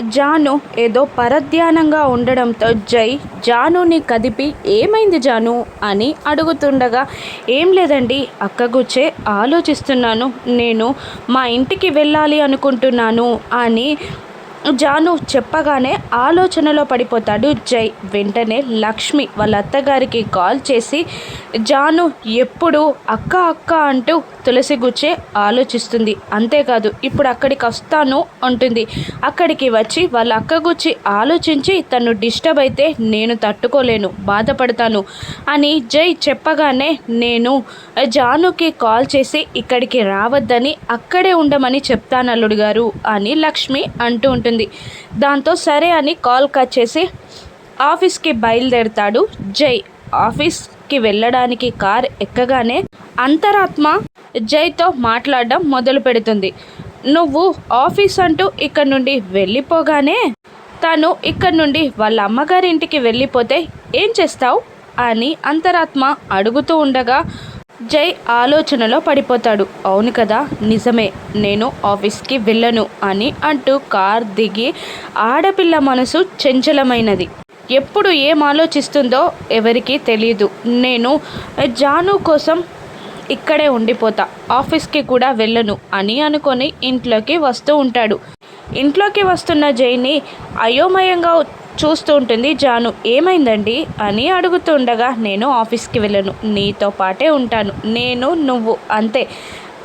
జాను ఏదో పరధ్యానంగా ఉండడంతో జై జానుని కదిపి ఏమైంది జాను? అని అడుగుతుండగా ఏం లేదండి అక్క గుచ్చే ఆలోచిస్తున్నాను. నేను మా ఇంటికి వెళ్ళాలి అనుకుంటున్నాను అని జాను చెప్పగానే ఆలోచనలో పడిపోతాడు జై. వెంటనే లక్ష్మి వాళ్ళ అత్తగారికి కాల్ చేసి జాను ఎప్పుడు అక్క అక్క అంటూ తులసి గుచ్చే ఆలోచిస్తుంది. అంతేకాదు ఇప్పుడు అక్కడికి వస్తాను అంటుంది. అక్కడికి వచ్చి వాళ్ళ అక్క గుచ్చి ఆలోచించి తను డిస్టర్బ్ అయితే నేను తట్టుకోలేను బాధపడతాను అని జై చెప్పగానే నేను జానుకి కాల్ చేసి ఇక్కడికి రావద్దని అక్కడే ఉండమని చెప్తాను అల్లుడు గారు అని లక్ష్మి అంటూ ఉంటుంది. దాంతో సరే అని కాల్ కట్ చేసి ఆఫీస్కి బయలుదేరుతాడు జై. ఆఫీస్కి వెళ్ళడానికి కార్ ఎక్కగానే అంతరాత్మ జైతో మాట్లాడడం మొదలు పెడుతుంది. నువ్వు ఆఫీస్ అంటూ ఇక్కడ నుండి వెళ్ళిపోగానే తను ఇక్కడ నుండి వాళ్ళ అమ్మగారింటికి వెళ్ళిపోతే ఏం చేస్తావు? అని అంతరాత్మ అడుగుతూ ఉండగా జై ఆలోచనలో పడిపోతాడు. అవును కదా? నిజమే. నేను ఆఫీస్కి వెళ్ళను అని అంటూ కార్ దిగి ఆడపిల్ల మనసు చంచలమైనది. ఎప్పుడు ఏం ఆలోచిస్తుందో ఎవరికీ తెలియదు నేను జాను కోసం ఇక్కడే ఉండిపోతా. ఆఫీస్కి కూడా వెళ్ళను అని అనుకొని ఇంట్లోకి వస్తూ ఉంటాడు. ఇంట్లోకి వస్తున్న జైని అయోమయంగా చూస్తూ ఉంటుంది. జాను ఏమైందండి? అని అడుగుతుండగా నేను ఆఫీస్కి వెళ్ళను. నీతో పాటే ఉంటాను. నేను నువ్వు అంతే.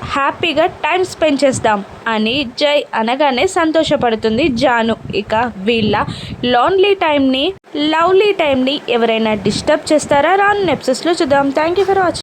హ్యాపీగా టైం స్పెండ్ చేద్దాం అని జై అనగానే సంతోషపడుతుంది జాను. ఇక వీళ్ళ లాన్లీ టైంని లవ్లీ టైంని ఎవరైనా డిస్టర్బ్ చేస్తారా? రాను నెప్సెస్లో చూద్దాం. Thank you for watching